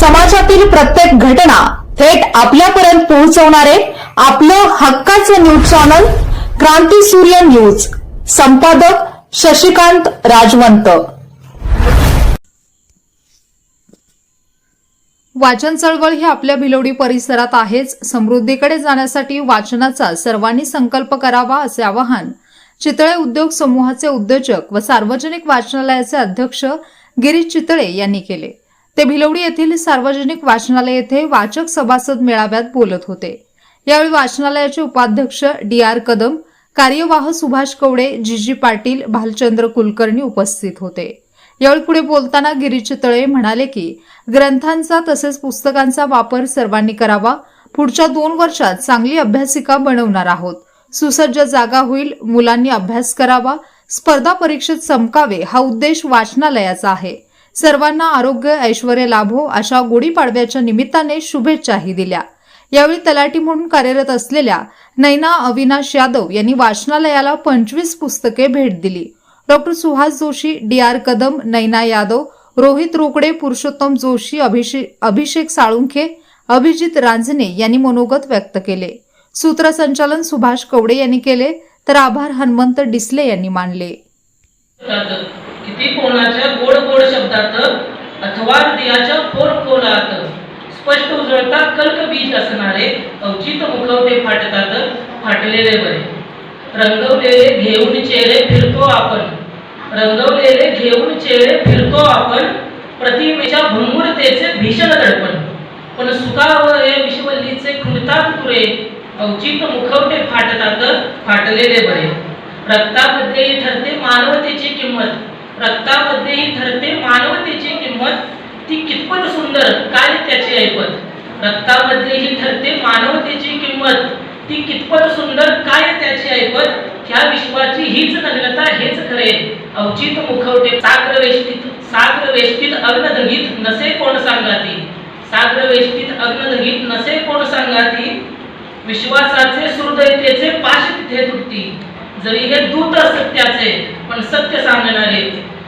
समाजातील प्रत्येक घटना थेट आपल्यापर्यंत पोहोचवणारे आपलं हक्काचं न्यूज चॅनल क्रांती सूर्य न्यूज. संपादक शशिकांत राजवंत. वाचन चळवळ ही आपल्या भिलवडी परिसरात आहेच. समृद्धीकडे जाण्यासाठी वाचनाचा सर्वांनी संकल्प करावा असे आवाहन चितळे उद्योग समूहाचे उद्योजक व सार्वजनिक वाचनालयाचे अध्यक्ष गिरीश चितळे यांनी केले. ते भिलवडी येथील सार्वजनिक वाचनालय येथे वाचक सभासद मेळाव्यात बोलत होते. यावेळी वाचनालयाचे उपाध्यक्ष डी आर कदम कार्यवाह सुभाष कवडे जीजी पाटील भालचंद्र कुलकर्णी उपस्थित होते. यावेळी पुढे बोलताना गिरीश तळे म्हणाले की ग्रंथांचा तसेच पुस्तकांचा वापर सर्वांनी करावा. पुढच्या दोन वर्षात चांगली अभ्यासिका बनवणार आहोत. सुसज्ज जागा होईल मुलांनी अभ्यास करावा. स्पर्धा परीक्षेत चमकावे हा उद्देश वाचनालयाचा आहे. सर्वांना आरोग्य ऐश्वर लाभो अशा गुढीपाडव्याच्या निमित्ताने शुभेच्छाही दिल्या. यावेळी तलाठी म्हणून कार्यरत असलेल्या नैना अविनाश यादव यांनी वाचनालयाला पंचवीस पुस्तके भेट दिली. Doctor Suhas Joshi D R Kadam Naina Yadav Rohit Rokade Purushottam Joshi Abhishek Abhishek Salunkhe Abhijit Ranjane यांनी मनोगत व्यक्त केले. सूत्रसंचालन सुभाष कवडे यांनी केले तर आभार हनुमंत डिसले यांनी मानले. किती कोणाच्या गोड गोड शब्दात अथवा हृदयाच्या खोल खोलात स्पष्ट उजळतात कल्क बीज असणारे अवचित मुखवटे फाटतात फाटलेले बरे. रंगवलेले घेऊन चेहरे फिरतो आपण. रंगवलेले घेऊन चेहरे फिरतो आपण. प्रतिमेच्या भंगुरतेचे भीषण दडपण. पण सुखाव हे विश्वल्लीचे खुलतात तुरे अवचित मुखवटे फाटतात फाटलेले बरे. रक्तामध्येही ठरते मानवतेची किंमत. रक्तामध्ये ठरते. मानवतेची किंमत ती कितपत सुंदर काय त्याची ऐपत? रक्तामध्येही ठरते. मानवतेची किंमत ती कितपत सुंदर काय त्याची ऐपत? ह्या विश्वाची हीच नग्नता हेच खरे. अवचित मुखवटे साग्र वेष्टीत साग्र वेष्टीत अग्नदगीत नसे कोण सांगाती? साग्र वेष्टीत अग्नदगीत नसे कोण सांगाती? विश्वासाचे सुहृदयतेचे पाश तिथे तुटती. जरी हे दूत सत्याचे पण सत्य सांगणारे.